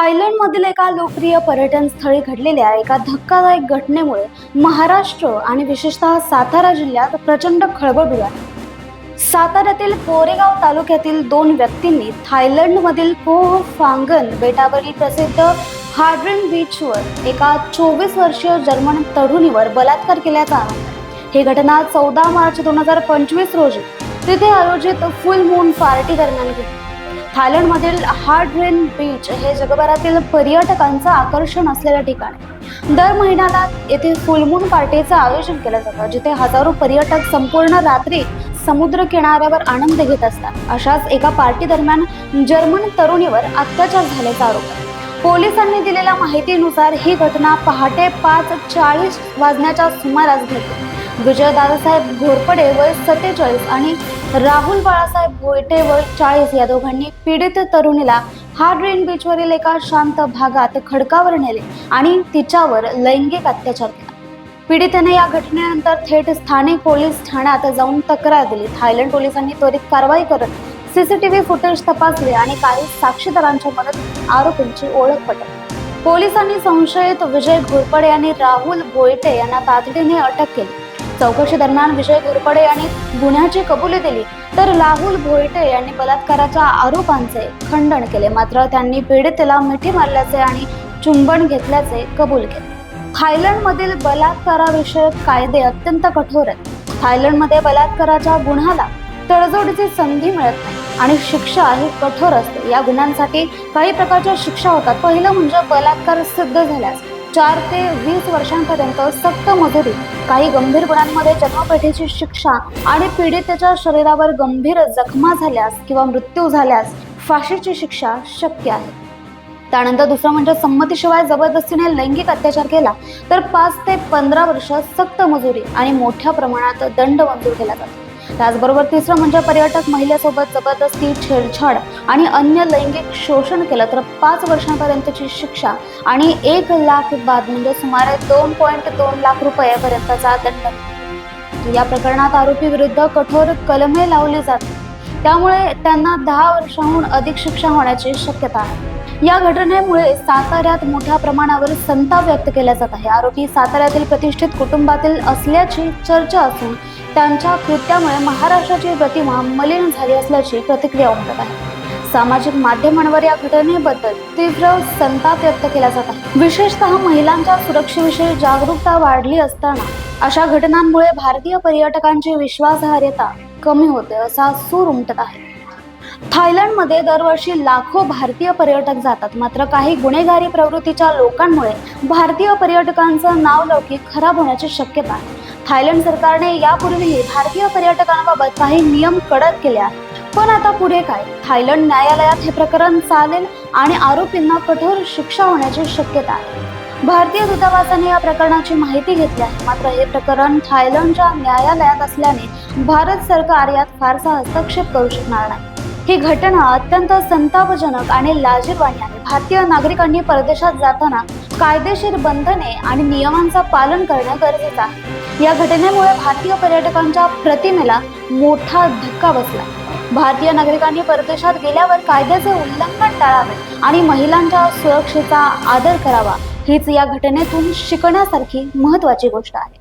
थायलंडमधील एका लोकप्रिय पर्यटन स्थळी घडलेल्या एका धक्कादायक घटनेमुळे महाराष्ट्र आणि विशेषतः सातारा जिल्ह्यात प्रचंड खळबळ आहे साताऱ्यातील कोरेगाव तालुक्यातील दोन व्यक्तींनी थायलंडमधील कोह फांगन बेटावरील प्रसिद्ध हार्ड्रिन बीचवर एका चोवीस वर्षीय जर्मन तरुणीवर बलात्कार केल्याचा आहे. ही घटना चौदा मार्च दोन हजार पंचवीस रोजी तिथे आयोजित फुल मून पार्टी दरम्यान घडली थायलंडमधील हार्ड्रेन बीच हे जगभरातील पर्यटकांचं आकर्षण असलेलं ठिकाण आहे. दर महिन्याला येथे फुलमून पार्टीचं आयोजन केलं जातं जिथे हजारो पर्यटक संपूर्ण रात्री समुद्र किनाऱ्यावर आनंद घेत असतात. अशाच एका पार्टी दरम्यान जर्मन तरुणीवर अत्याचार झाल्याचा आरोप आहे. पोलिसांनी दिलेल्या माहितीनुसार ही घटना पहाटे पाच चाळीस वाजण्याच्या सुमारास घडली. विजय दादासाहेब घोरपडे वय सत्तेचाळीस आणि राहुल बाळासाहेब गोयटे वय चाळीस या दोघांनी पीडित तरुणीला हार्ड रेन बीचवरील एका शांत भागात खडकावर नेले आणि तिच्यावर लैंगिक अत्याचार केला. पीडितेने या घटनेनंतर थेट स्थानिक पोलीस ठाण्यात जाऊन तक्रार दिली. थायलंड पोलिसांनी त्वरित कारवाई करत सीसीटीव्ही फुटेज तपासले आणि काही साक्षीदारांच्या मदत आरोपींची ओळख पटली पोलिसांनी संशयित विजय घोरपडे आणि राहुल बोयटे यांना तातडीने अटक केली. चौकशी दरम्यान विजय घोरपडे यांनी गुन्ह्याची कबुली दिली. तर राहुल भोयटे यांनी बलात्काराच्या आरोपांचे खंडन केले. मात्र त्यांनी पीडितेला मिठी मारल्याचे आणि चुंबन घेतल्याचे कबूल केले. थायलंडमधील बलात्काराविषयक कायदे अत्यंत कठोर आहेत. थायलंडमध्ये बलात्काराच्या गुन्ह्याला तडजोडीची संधी मिळत नाही आणि शिक्षा ही कठोर असते. या गुन्ह्यांसाठी काही प्रकारच्या शिक्षा होतात. पहिलं म्हणजे बलात्कार सिद्ध झाल्यास. चार ते वीस वर्षांपर्यंत सक्त मजुरी काही गंभीर गुणांमध्ये जन्मपेठेची शिक्षा आणि पीडितेच्या शरीरावर गंभीर जखमा झाल्यास किंवा मृत्यू झाल्यास फाशीची शिक्षा शक्य आहे. त्यानंतर दुसरं म्हणजे संमतीशिवाय जबरदस्तीने लैंगिक अत्याचार केला तर पाच ते पंधरा वर्ष सक्त मजुरी आणि मोठ्या प्रमाणात दंड मंजूर केला जातो. त्याचबरोबर तिसरं म्हणजे पर्यटक महिलेसोबत जबरदस्ती छेडछाड आणि अन्य लैंगिक शोषण केलं तर पाच वर्षांपर्यंतची शिक्षा आणि एक लाख बाद म्हणजे सुमारे दोन पॉईंट दोन लाख रुपयापर्यंतचा दंड. या प्रकरणात आरोपी विरुद्ध कठोर कलमे लावली जाते त्यामुळे त्यांना दहा वर्षांहून अधिक शिक्षा होण्याची शक्यता आहे. या घटनेमुळे साताऱ्यात मोठ्या प्रमाणावर संताप व्यक्त केला जात आहे. आरोपी साताऱ्यातील प्रतिष्ठित कुटुंबातील असल्याची चर्चा असून त्यांच्या कृत्यामुळे महाराष्ट्राची प्रतिमा मलिन झाली असल्याची प्रतिक्रिया उमटत आहे. सामाजिक माध्यमांवर या घटनेबद्दल तीव्र संताप व्यक्त केला जात आहे. विशेषतः महिलांच्या सुरक्षेविषयी जागरूकता वाढली असताना अशा घटनांमुळे भारतीय पर्यटकांची विश्वासार्हता कमी होते असा सूर उमटत आहे. थायलंडमध्ये दरवर्षी लाखो भारतीय पर्यटक जातात. मात्र काही गुन्हेगारी प्रवृत्तीच्या लोकांमुळे भारतीय पर्यटकांचं नाव लौकिक खराब होण्याची शक्यता आहे. थायलंड सरकारने यापूर्वीही भारतीय पर्यटकांबाबत काही नियम कडक केले आहेत पण आता पुढे काय? थायलंड न्यायालयात हे प्रकरण चालेल आणि आरोपींना कठोर शिक्षा होण्याची शक्यता आहे. भारतीय दूतावासाने या प्रकरणाची माहिती घेतली आहे. मात्र हे प्रकरण थायलंडच्या न्यायालयात असल्याने भारत सरकार यात फारसा हस्तक्षेप करू शकणार नाही. ही घटना अत्यंत संतापजनक आणि लाजीरवाणी आहे. भारतीय नागरिकांनी परदेशात जाताना कायदेशीर बंधने आणि नियमांचं पालन करणं गरजेचं आहे. या घटनेमुळे भारतीय पर्यटकांच्या प्रतिमेला मोठा धक्का बसला. भारतीय नागरिकांनी परदेशात गेल्यावर कायद्याचे उल्लंघन टाळावे आणि महिलांच्या सुरक्षेचा आदर करावा. हीच या घटनेतून शिकण्यासारखी महत्वाची गोष्ट आहे.